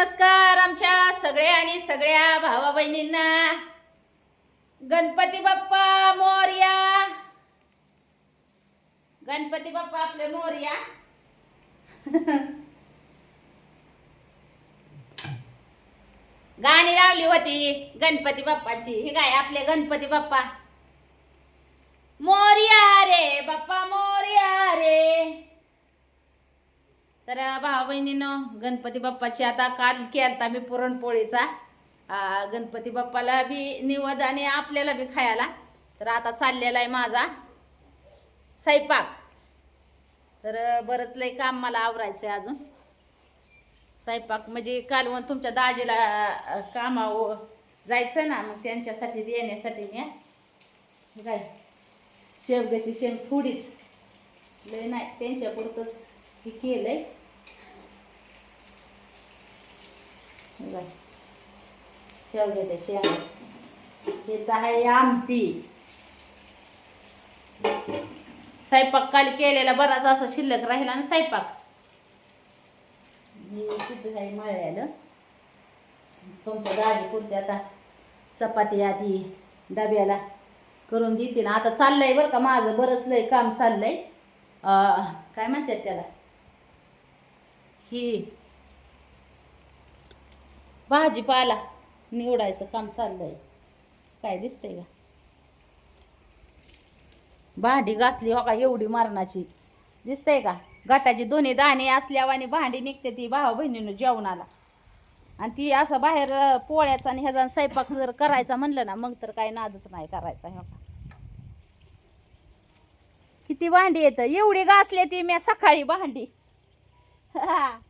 नमस्कार आमच्या सगळ्या आणि सगळ्या भावा बहिणींना गणपती बाप्पा मोर्या. गणपती बाप्पा आपले मोर्या. गाणी लावली होती गणपती बाप्पाची. हे काय आपले गणपती बाप्पा? बहिणीनं गणपती बाप्पाची आता काल केलता मी पुरणपोळीचा. गणपती बाप्पाला बी निवद आणि आपल्याला बी खायला. तर आता चाललेला आहे माझा स्वयंपाक. तर बरंच लय काम मला आवरायचं आहे अजून. स्वयंपाक म्हणजे काल तुमच्या दाजीला कामाव कामावर जायचं ना मग त्यांच्यासाठी देण्यासाठी मी. काय? शेवग्याची शेंग थोडीच लय नाही त्यांच्यापुरतंच हे केलं आहे बघ. शेवग्याच्या शेंगा तर आहे आमटी. स्वयंपाक काल केलेला बराच असा शिल्लक राहिला ना स्वयंपाक. मी किती आहे मळल्यालं तुमच्या दाजी पुरते आता? चपाती आधी डब्याला करून देते ना. आता चाललंय बरं का माझं बरंच लय काम चाललंय. काय म्हणतात त्याला? ही भाजीपाला. निवडायचं काम चाललंय. काय दिसतंय का? भांडी घासली हो का एवढी मरणाची? दिसतंय का? गटाची दोन्ही दाणे असल्यावर आणि भांडी निघते ती भावा बहिणीनं जेवणाला. आणि ती असं बाहेर पोळ्याचा आणि ह्याचा स्वयंपाक जर करायचा म्हणलं ना मग तर काही नादच नाही करायचा हो का? किती भांडी येतं एवढी घासली ती मी सकाळी भांडी.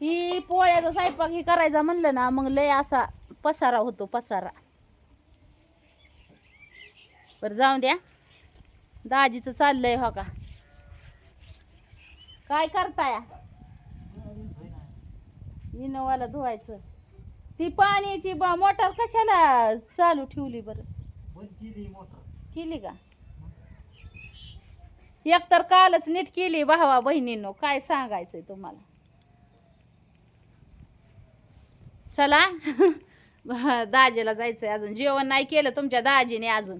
ही पोळ्याचा स्वयंपाक ही करायचा म्हणलं ना मग लय असा पसारा होतो पसारा. बरं जाऊ द्या. दाजीचं चाललंय हो का? काय करताय? इनोवाला धुवायचं. ती पाण्याची बा मोटर कशाला चालू ठेवली बरं? केली का? एक तर कालच नीट केली भावा बहिणींनो काय सांगायचंय तुम्हाला? चला. दाजीला जायचंय अजून. जेवण नाही केलं तुमच्या दाजीने अजून.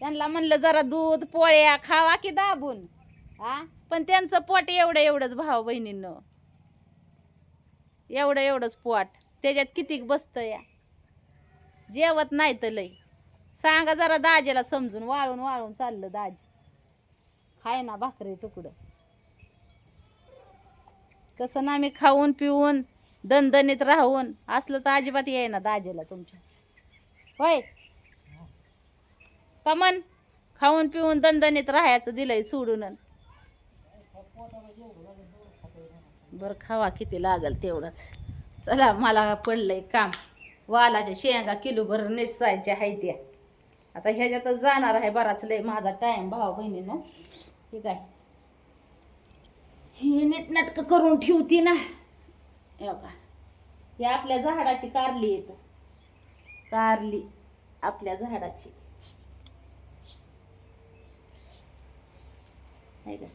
त्यांना म्हणलं जरा दूध पोळ्या खावा की दाबून. हा? पण त्यांचं पोट एवढं एवढंच भाव बहिणींनो. एवढं एवढंच पोट. त्याच्यात किती बसतं या. जेवत नाही तर लय. सांगा जरा दाजीला समजून. वाळून वाळून चाललं दाजी. खाय ना भाकरी तुकडं. कसं ना मी खाऊन पिऊन दणदणीत राहून असलं तर अजिबात येई ना दाजीला तुमच्या. होय? कमन खाऊन पिऊन दणदणीत राहायचं दिलंय सोडून. बरं खावा किती लागल तेवढंच. चला मला पडलंय काम. वालाच्या शेंगा किलो भर निसायच्या आहे त्या. आता ह्याच्यातच जाणार आहे बराच लय माझा टाईम भाऊ बहिणीनं. ठीक आहे ही नीटनाटकं करून ठेवती ना. हे ही आपल्या झाडाची कारली येत कारली. आपल्या झाडाची. का?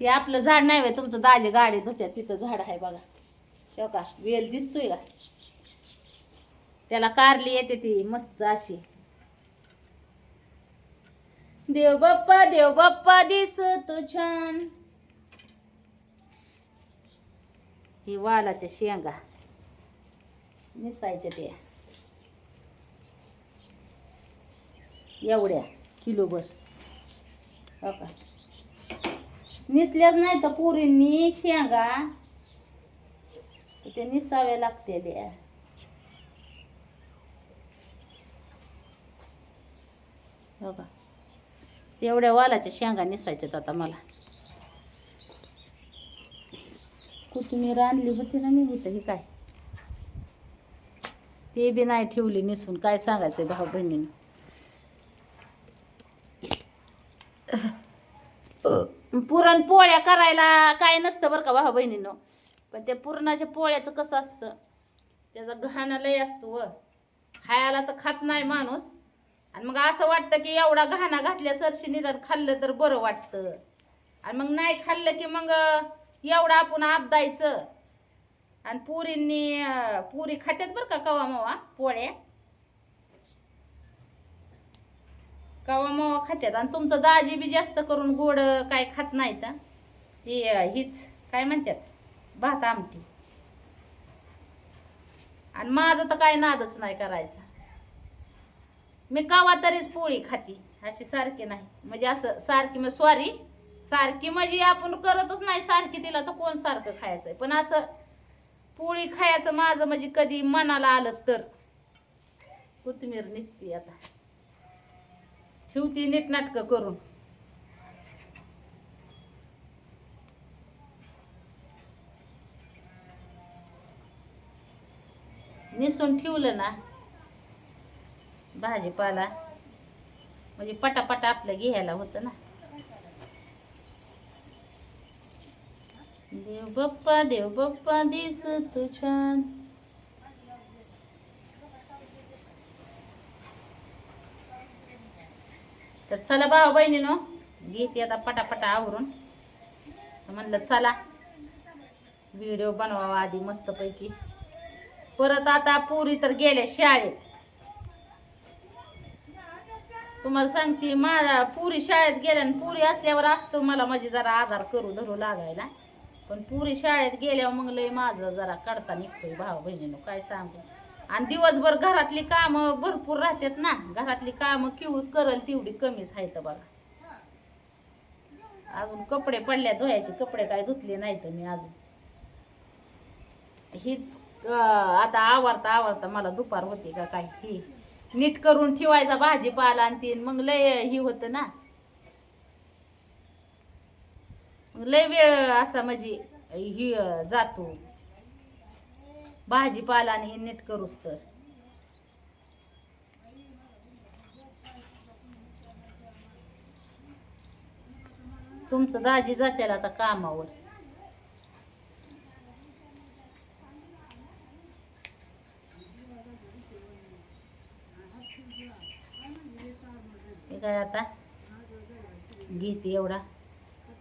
ते आपलं झाड नाही व्हय, तुमचं दाजे गाडी धुत्यात तिथं झाड आहे बघा. हे का वेल दिसतोय का? त्याला कारली येते ती मस्त अशी. देव बाप्पा देव बाप्पा दिसतो छान. ही वालाच्या शेंगा. निसायच्या त्या. एवढ्या किलोभर. हो का? निसल्याच नाही तर पुरींनी शेंगा. तर ते निसाव्या लागते हो का? तेवढ्या वालाच्या शेंगा निसायच्यात आता मला. कोथिंबीर आणली होती ना मी होतं हे काय? ते बी नाही ठेवली नेसून. काय सांगायचं भाऊ बहिणीनं? पुरण पोळ्या करायला काय नसतं बरं का भाऊ बहिणीनं. पण त्या पुरणाच्या पोळ्याचं कसं असतं? त्याचा घाणा लय असतो व. खायला तर खात नाही माणूस. आणि मग असं वाटतं की एवढा घाणा घातल्या सरशी निदान खाल्लं तर बरं वाटतं. आणि मग नाही खाल्लं की मग एवढं आपण आपदायचं आणि पुरींनी पुरी खात्यात बरं का कवा मावा पोळ्या? कवा मावा खात्यात. आणि तुमचं दाजी बी जास्त करून गोड काय खात नाही तर ती हीच काय म्हणतात भात आमटी. आणि माझं तर काय नादच नाही करायचा. मी कवा तरीच पोळी खाती. अशी सारखी नाही. म्हणजे असं सारखी म्हणजे सॉरी. सारखी म्हणजे आपण करतच नाही सारखी तिला तर कोण सारखं खायचंय? पण असं पोळी खायचं माझं म्हणजे कधी मनाला आलं तर. कोथिंबीर निसती आता. ठेवती नीटनाटकं करून. निसून ठेवलं ना भाजीपाला म्हणजे पटापटा आपलं घ्यायला होतं ना. देव बाप्पा देव बाप्पा दिस तू छान. तर चला भाऊ बहिणीनो घेते आता पटापटा आवरून. म्हणलं चला व्हिडिओ बनवावा आधी मस्तपैकी. परत आता पुरी तर गेल्या शाळेत. तुम्हाला सांगते माझ्या पुरी शाळेत गेल्या आणि पुरी असल्यावर असतो मला माझी जरा आधार करू धरू लागायला. पण पुरी शाळेत गेल्यावर मग लय माझं जरा काढता निघतोय भाऊ बहिणीनं काय सांगू. आणि दिवसभर घरातली कामं भरपूर राहतात ना घरातली कामं किवळ करल तेवढी कमीच आहेत बघा. अजून कपडे पडल्या धुयाचे कपडे काय धुतले नाहीत मी अजून. हीच आता आवरता आवरता मला दुपार होते का काय ही नीट करून ठेवायचा भाजीपाला आणि तीन मग लय ही होतं ना मग लय वेळ असा म्हणजे ही जातो. भाजीपाला आणि हे नीट करूच तर. तुमचं दाजी जात्याला आता कामावर. हे काय आता? घेते एवढा.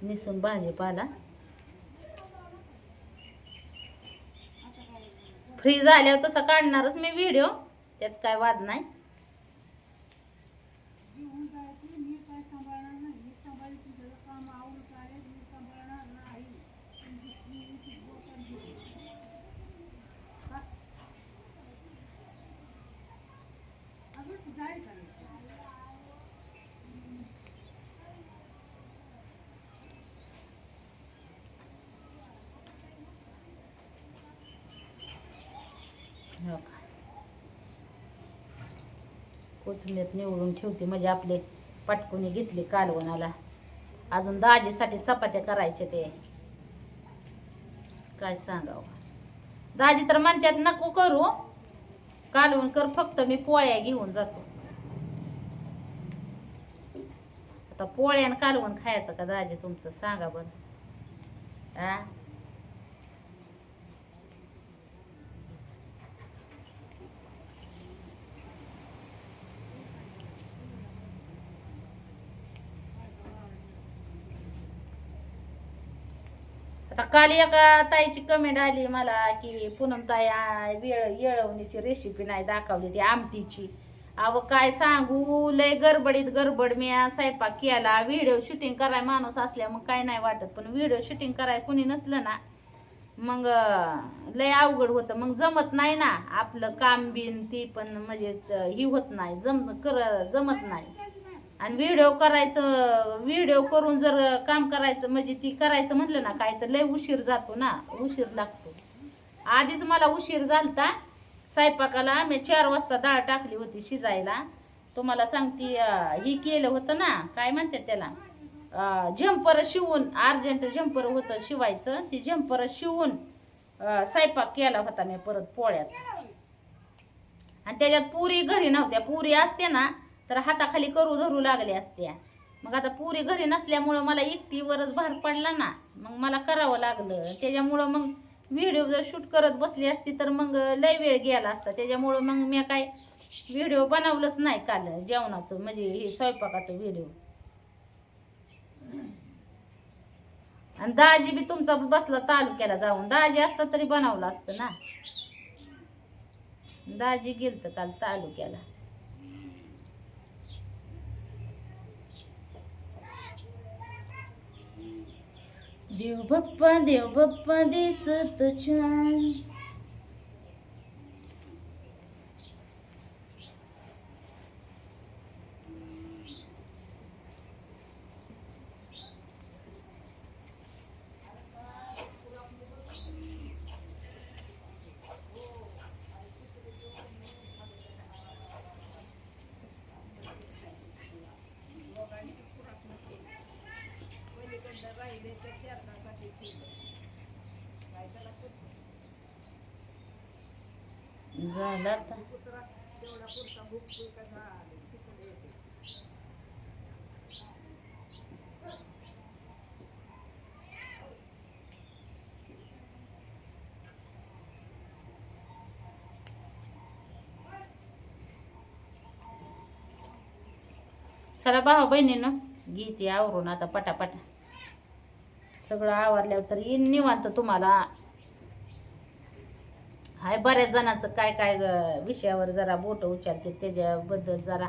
निसून भाजीपाला. फ्री झाल्यावर तसं काढणारच मी व्हिडिओ त्यात काय वाद नाही हो का. हो कोथिंबीर निवडून ठेवते. म्हणजे आपले पटकुनी घेतली कालवणाला. अजून दाजीसाठी चपात्या करायचे ते. काय सांगावं? दाजी तर म्हणतात नको करू. कालवण कर फक्त मी पोळ्या घेऊन जातो. आता पोळ्या आणि कालवण खायचं का दाजी? तुमचं सांगा बरं. आ? काल एका ताईची कमेंट आली मला की पूनम ताई आ, वेळ येळवणीची रेसिपी नाही दाखवली ती आमटीची. अव काय सांगू? लय गडबडीत गडबड मी स्वयंपाक केला. व्हिडिओ शूटिंग कराय माणूस असल्या मग काय नाही वाटत. पण व्हिडिओ शूटिंग कराय कोणी नसलं ना मग लय अवघड होतं. मग जमत नाही ना. आपलं काम बिन ती पण म्हणजे ही होत नाही. जम कर जमत नाही. आणि व्हिडिओ करायचं व्हिडिओ करून जर काम करायचं म्हणजे ती करायचं म्हटलं ना काय तर लय उशीर जातो ना उशीर लागतो. आधीच मला उशीर झालता स्वयंपाकाला मी चार वाजता डाळ टाकली होती शिजायला. तुम्हाला सांगती अं, ही केलं होतं ना काय म्हणतात त्याला झंपर शिवून अर्जंट झंपर होतं शिवायचं ती झंपर शिवून स्वयंपाक केला होता मी परत पोळ्याचा. आणि त्याच्यात पुरी घरी नव्हत्या पुरी असते ना तर हाताखाली करू धरू लागल्या असत्या. मग आता पुरी घरी नसल्यामुळं मला एकटीवरच भार पडला ना. मग मला करावं लागलं. त्याच्यामुळं मग व्हिडिओ जर शूट करत बसली असती तर मग लय वेळ गेला असता. त्याच्यामुळं मग मी काय व्हिडिओ बनवलंच नाही काल जेवणाचं म्हणजे हे स्वयंपाकाचं व्हिडिओ. आणि दाजी बी तुमचा बसला तालुक्याला जाऊन. दाजी असता तरी बनवलं असतं ना. दाजी गेलचं काल तालुक्याला. देव बाप्पा देव बाप्पा दिसत छान झालं आता. चला भाऊ बहिणीनं गीती आवरून आता पटापटा. सगळं आवरल्यावर तर येईन निवांत तुम्हाला. हाय बऱ्याच जणांचं काय काय विषयावर जरा बोट उचलते त्याच्याबद्दल जरा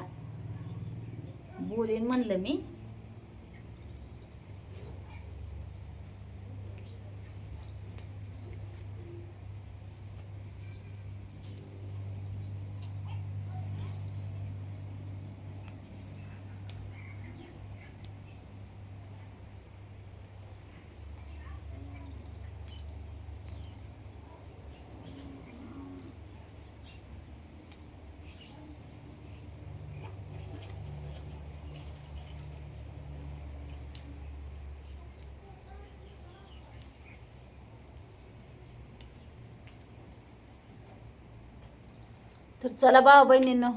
बोलीन म्हणलं मी. तर चला भाऊ बहिणींनो.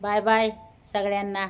बाय बाय सगळ्यांना.